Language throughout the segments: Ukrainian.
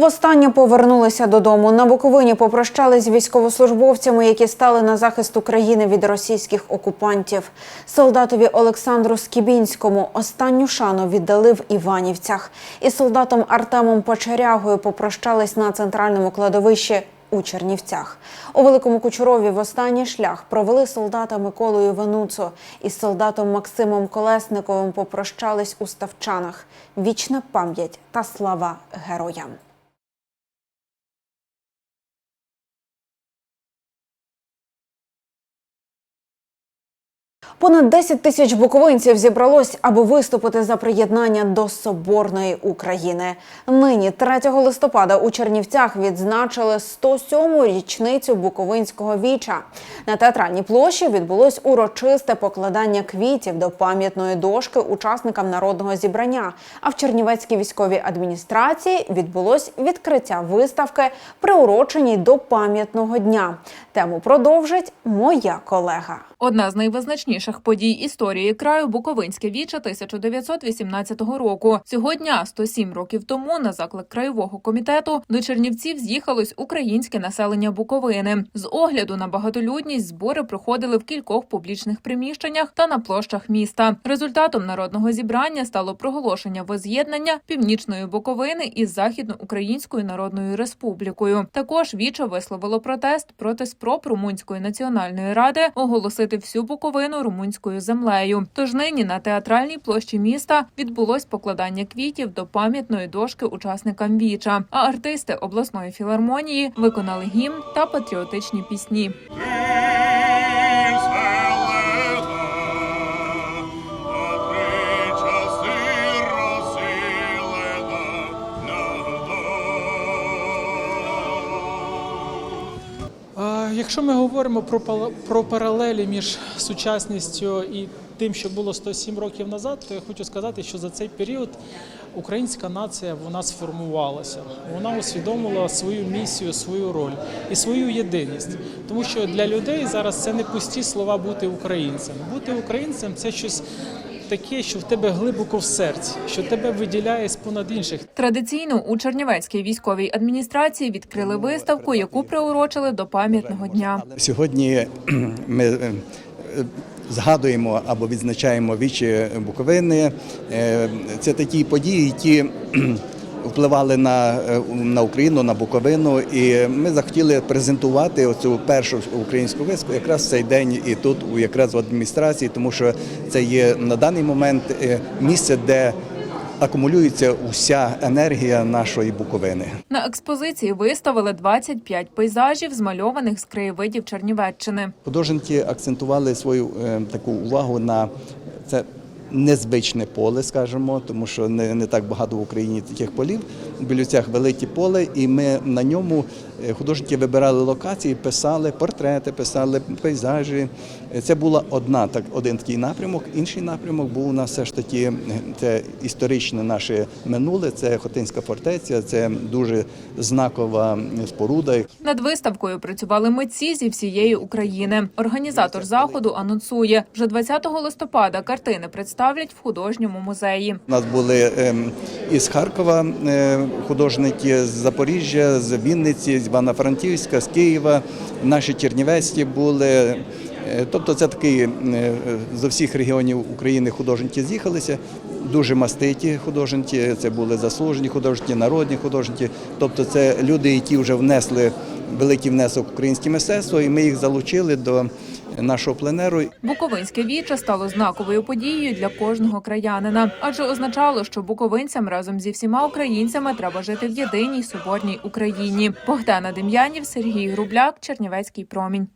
Востаннє повернулися додому. На Буковині попрощались з військовослужбовцями, які стали на захист України від російських окупантів. Солдатові Олександру Скібінському останню шану віддали в Іванівцях. І солдатом Артемом Почерягою попрощались на центральному кладовищі у Чернівцях. У Великому Кучурові в останній шлях провели солдата Миколою Вануцо із солдатом Максимом Колесниковим попрощались у Ставчанах. Вічна пам'ять та слава героям. Понад 10 тисяч буковинців зібралось, аби виступити за приєднання до Соборної України. Нині, 3 листопада, у Чернівцях відзначили 107-му річницю Буковинського віча. На театральній площі відбулось урочисте покладання квітів до пам'ятної дошки учасникам народного зібрання. А в Чернівецькій військовій адміністрації відбулось відкриття виставки, приуроченій до пам'ятного дня. Тему продовжить моя колега. Одна з найвизначніших подій історії краю Буковинське віче 1918 року. Цього дня, 107 років тому, на заклик краєвого комітету до Чернівців з'їхалось українське населення Буковини. З огляду на багатолюдність збори проходили в кількох публічних приміщеннях та на площах міста. Результатом народного зібрання стало проголошення воз'єднання північної Буковини із Західноукраїнською Народною Республікою. Також віче висловило протест проти спроб Румунської національної ради оголосити всю Буковину румунською землею. Тож нині на театральній площі міста відбулось покладання квітів до пам'ятної дошки учасникам віча. А артисти обласної філармонії виконали гімн та патріотичні пісні. Якщо ми говоримо про, про паралелі між сучасністю і тим, що було 107 років назад, то я хочу сказати, що за цей період українська нація вона сформувалася. Вона усвідомила свою місію, свою роль і свою єдиність. Тому що для людей зараз це не пусті слова бути українцем. Бути українцем це щось таке, що в тебе глибоко в серці, що тебе виділяє з понад інших. Традиційно у Чернівецькій військовій адміністрації відкрили виставку, яку приурочили до пам'ятного дня. Сьогодні ми е, згадуємо або відзначаємо вічі Буковини. Е, Це такі події, які впливали на, е, на Україну, на Буковину. І ми захотіли презентувати оцю першу українську виставку якраз в цей день і тут, якраз в адміністрації, тому що це є на даний момент е, місце, де акумулюється уся енергія нашої Буковини. На експозиції виставили 25 пейзажів, змальованих з краєвидів Чернівеччини. Художники акцентували свою е, таку увагу на це незвичне поле, скажімо, тому що не, не так багато в Україні таких полів. В Білюцях велике поле, і ми на ньому е, художники вибирали локації, писали портрети, писали пейзажі. Це була одна так, один такий напрямок. Інший напрямок був у нас все ж таки е, це історичне наше минуле. Це Хотинська фортеця, це дуже знакова споруда. Над виставкою працювали митці зі всієї України. Організатор заходу анонсує, вже 20 листопада картини представлять в художньому музеї. У нас були ем, із Харкова е, художники з Запоріжжя, з Вінниці, з Івано-Франківська, з Києва. Наші чернівецькі були. Е, Тобто це такий е, з усіх регіонів України художники з'їхалися. Дуже маститі художники, це були заслужені художники, народні художники. Тобто це люди, які вже внесли великий внесок в українське мистецтво, і ми їх залучили до нашого пленеру. Буковинське віче стало знаковою подією для кожного краянина, адже означало, що буковинцям разом зі всіма українцями треба жити в єдиній соборній Україні. Богдана Дем'янів, Сергій Грубляк, Чернівецький промінь.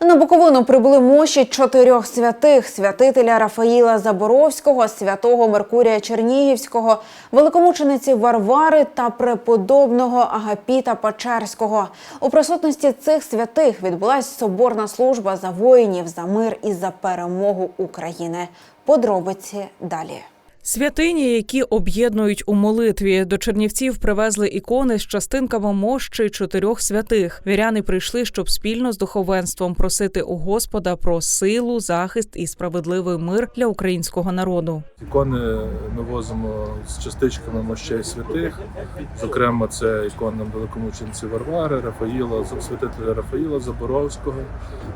На Буковину прибули мощі чотирьох святих: святителя Рафаїла Заборовського, святого Меркурія Чернігівського, великомучениці Варвари та преподобного Агапіта Печерського. У присутності цих святих відбулася соборна служба за воїнів, за мир і за перемогу України. Подробиці далі. Святині, які об'єднують у молитві, до Чернівців привезли ікони з частинками мощі чотирьох святих. Віряни прийшли, щоб спільно з духовенством просити у Господа про силу, захист і справедливий мир для українського народу. Ікони ми возимо з частичками мощей святих. Зокрема, це ікона великомучениці Варвари, Рафаїла, святителя Рафаїла Заборовського,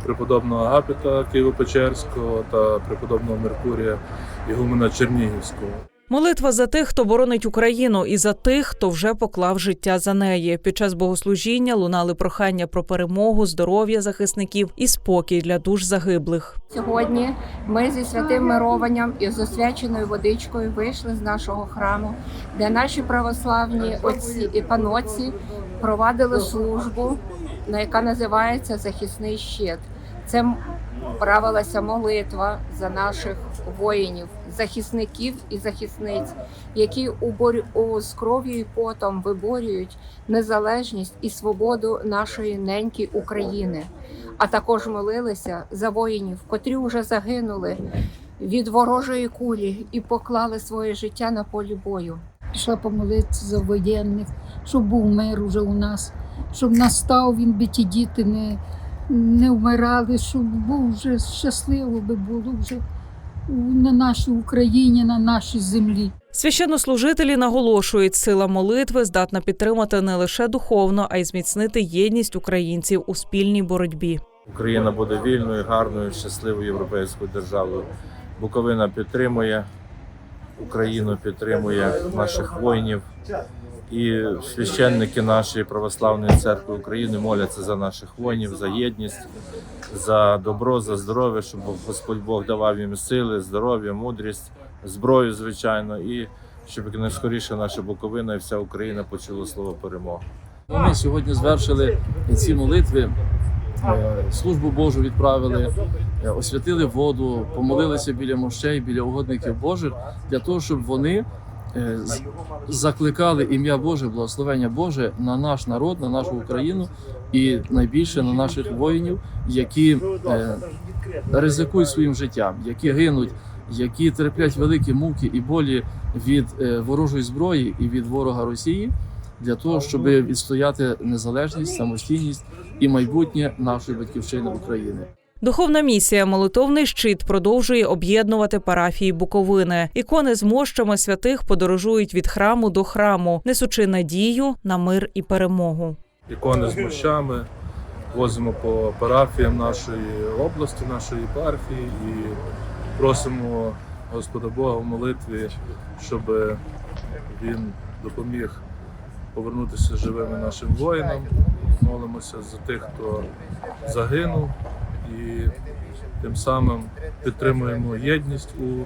преподобного Агапіта Києво-Печерського та преподобного Меркурія Ігумена Чернігівського. Молитва за тих, хто боронить Україну, і за тих, хто вже поклав життя за неї. Під час богослужіння лунали прохання про перемогу, здоров'я захисників і спокій для душ загиблих. Сьогодні ми зі святим мированням і з освяченою водичкою вийшли з нашого храму, де наші православні отці і паноці провадили службу, на яка називається захисний щит. Це правилася молитва за наших воїнів, захисників і захисниць, які у борь з кров'ю і потом виборюють незалежність і свободу нашої неньки України а також молилися за воїнів, котрі вже загинули від ворожої кулі і поклали своє життя на полі бою. пішла помолитися за воєнних, щоб був мир уже у нас, щоб настав він би ті діти не, не вмирали, щоб був вже щасливо би було вже на нашій Україні, на нашій землі. Священнослужителі наголошують, сила молитви здатна підтримати не лише духовно, а й зміцнити єдність українців у спільній боротьбі. Україна буде вільною, гарною, щасливою європейською державою. Буковина підтримує Україну, підтримує наших воїнів. І священники нашої православної церкви України моляться за наших воїнів, за єдність, за добро, за здоров'я, щоб Господь Бог давав їм сили, здоров'я, мудрість, зброю, звичайно, і щоб найскоріше наша Буковина і вся Україна почула слово перемоги. Ми сьогодні звершили ці молитви, е, службу Божу відправили, е, освятили воду, помолилися біля мощей, біля угодників Божих, для того, щоб вони закликали ім'я Боже, благословення Боже на наш народ, на нашу Україну і найбільше на наших воїнів, які е, ризикують своїм життям, які гинуть, які терплять великі муки і болі від е, ворожої зброї і від ворога Росії для того, щоб відстояти незалежність, самостійність і майбутнє нашої батьківщини України. Духовна місія Молитовний щит продовжує об'єднувати парафії Буковини. Ікони з мощами святих подорожують від храму до храму, несучи надію на мир і перемогу. ікони з мощами, возимо по парафіям нашої області, нашої єпархії і просимо Господа Бога в молитві, щоб Він допоміг повернутися живими нашим воїнам. Молимося за тих, хто загинув, і тим самим підтримуємо єдність у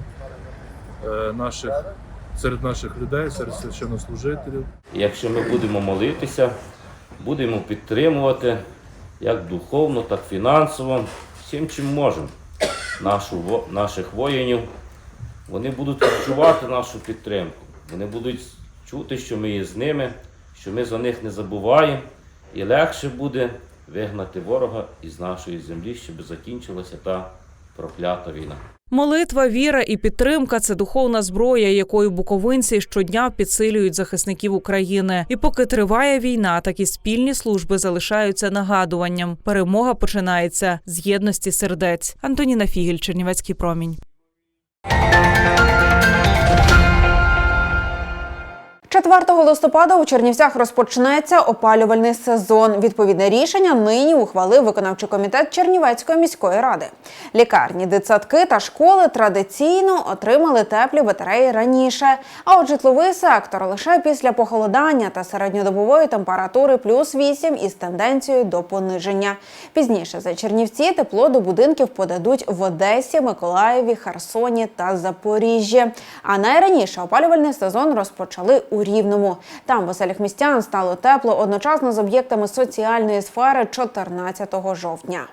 е, наших серед наших людей, серед священнослужителів. Якщо ми будемо молитися, будемо підтримувати як духовно, так і фінансово, всім чим можемо нашу, наших воїнів, вони будуть відчувати нашу підтримку. Вони будуть чути, що ми є з ними, що ми за них не забуваємо, і легше буде вигнати ворога із нашої землі, щоб закінчилася та проклята війна. Молитва, віра і підтримка це духовна зброя, якою буковинці щодня підсилюють захисників України. І поки триває війна, такі спільні служби залишаються нагадуванням. Перемога починається з єдності сердець. Антоніна Фігель, Чернівецький промінь. 4 листопада у Чернівцях розпочнеться опалювальний сезон. Відповідне рішення нині ухвалив виконавчий комітет Чернівецької міської ради. Лікарні, дитсадки та школи традиційно отримали теплі батареї раніше. А от житловий сектор лише після похолодання та середньодобової температури плюс 8 із тенденцією до пониження. Пізніше за Чернівці тепло до будинків подадуть в Одесі, Миколаєві, Херсоні та Запоріжжі. А найраніше опалювальний сезон розпочали у Рівному. Там в оселях містян стало тепло одночасно з об'єктами соціальної сфери 14 жовтня.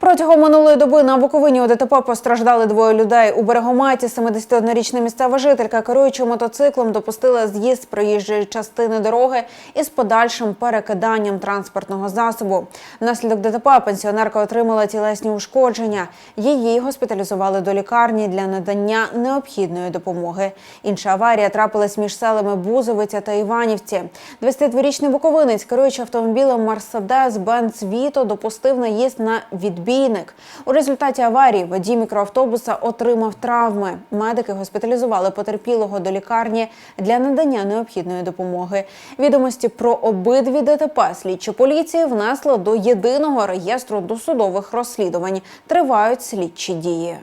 Протягом минулої доби на Буковині у ДТП постраждали двоє людей. У Берегоматі 71-річна місцева жителька, керуючи мотоциклом, допустила з'їзд з проїжджої частини дороги із подальшим перекиданням транспортного засобу. Внаслідок ДТП пенсіонерка отримала тілесні ушкодження. Її госпіталізували до лікарні для надання необхідної допомоги. Інша аварія трапилась між селами Бузовиця та Іванівці. 22-річний буковинець, керуючи автомобілем Мерседес Бенц Віто, допустив наїзд на відбійник. У результаті аварії водій мікроавтобуса отримав травми. Медики госпіталізували потерпілого до лікарні для надання необхідної допомоги. Відомості про обидві ДТП слідчі поліції внесли до єдиного реєстру досудових розслідувань. Тривають слідчі дії.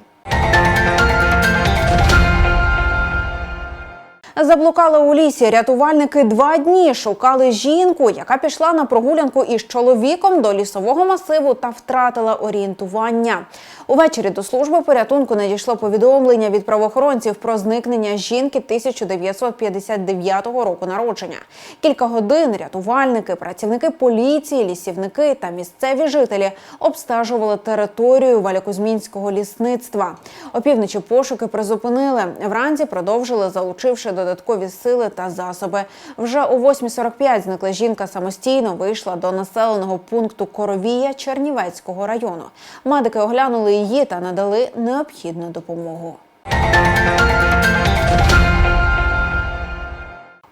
Заблукали у лісі. Рятувальники два дні шукали жінку, яка пішла на прогулянку із чоловіком до лісового масиву та втратила орієнтування. Увечері до служби порятунку надійшло повідомлення від правоохоронців про зникнення жінки 1959 року народження. Кілька годин рятувальники, працівники поліції, лісівники та місцеві жителі обстежували територію Валякузьмінського лісництва. Опівночі пошуки призупинили. Вранці продовжили, залучивши додаткові сили та засоби. Вже о 8.45 зникла жінка самостійно вийшла до населеного пункту Коровія Чернівецького району. Медики оглянули її та надали необхідну допомогу.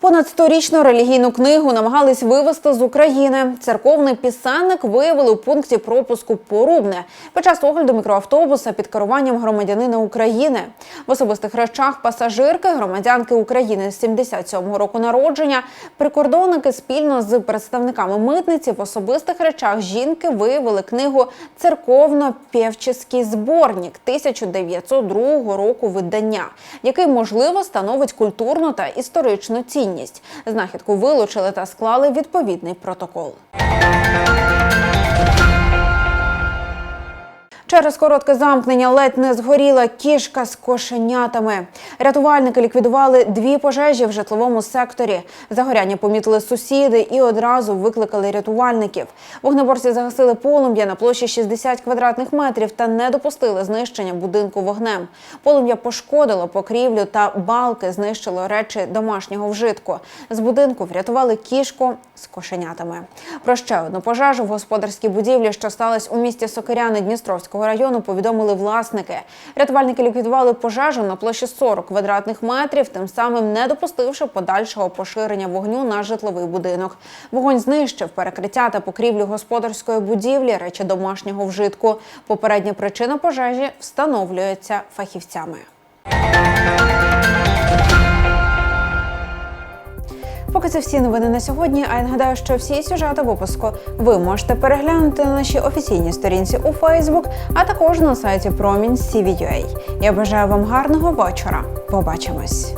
Понад сторічну релігійну книгу намагались вивезти з України. Церковний пісенник виявили у пункті пропуску Порубне під час огляду мікроавтобуса під керуванням громадянина України. В особистих речах пасажирки громадянки України з 77-го року народження. Прикордонники спільно з представниками митниці в особистих речах жінки виявили книгу Церковно-пєвческий зборник 1902 року видання, який можливо становить культурну та історичну цінність. Знахідку вилучили та склали відповідний протокол. Через коротке замкнення ледь не згоріла кішка з кошенятами. Рятувальники ліквідували дві пожежі в житловому секторі. Загоряння помітили сусіди і одразу викликали рятувальників. Вогнеборці загасили полум'я на площі 60 квадратних метрів та не допустили знищення будинку вогнем. Полум'я пошкодило покрівлю та балки, знищило речі домашнього вжитку. З будинку врятували кішку з кошенятами. Про ще одну пожежу в господарській будівлі, що сталася у місті Сокиряни Дністровського району, повідомили власники. Рятувальники ліквідували пожежу на площі 40 квадратних метрів, тим самим не допустивши подальшого поширення вогню на житловий будинок. Вогонь знищив перекриття та покрівлю господарської будівлі, речі домашнього вжитку. Попередня причина пожежі встановлюється фахівцями. Поки це всі новини на сьогодні. А я нагадаю, що всі сюжети випуску ви можете переглянути на нашій офіційній сторінці у Фейсбук, а також на сайті Промінь CVUA. Я бажаю вам гарного вечора. Побачимось.